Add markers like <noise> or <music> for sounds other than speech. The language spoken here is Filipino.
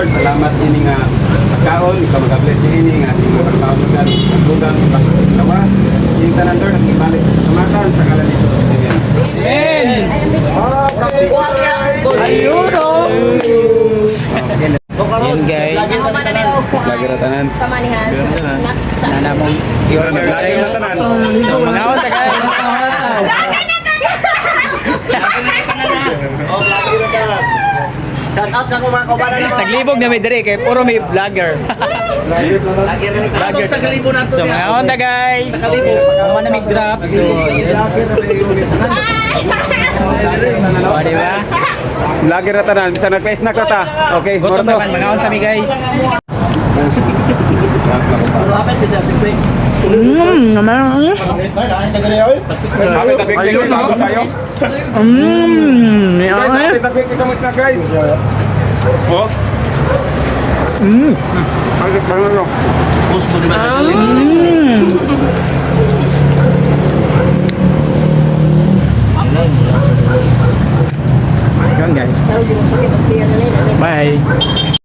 Lord, salamat ini nga pagkaon, ikaw mag-bless din ini nga ating mga pagkaon mga pagkugang, paglawas. Yung tanan Lord, ang ibalik sa kamatan sa kalan ni Jesus. Amen. Ayun oh. Yun guys. Ako man na og Lagi ra tanan. pamanihan sa snack sa Nana mong i-order guys. So mga awat na guys. Shout out sa mga kabanan naman. Taglibog na may dire kay puro may vlogger. <laughs> Vlogger. So mga na guys. Ako na may drop. So yun. O diba? Lagi ra tanan, bisa nagpa-snack na ta. Okay, Gutom morto. naman mga sa mi guys. Mmm, naman. Kapit tabik tayo. Mmm, may Guys, awat. kapit tabik kita mo snack guys. Oh. Mmm. Ang ano? Mmm. Yan guys. Bye.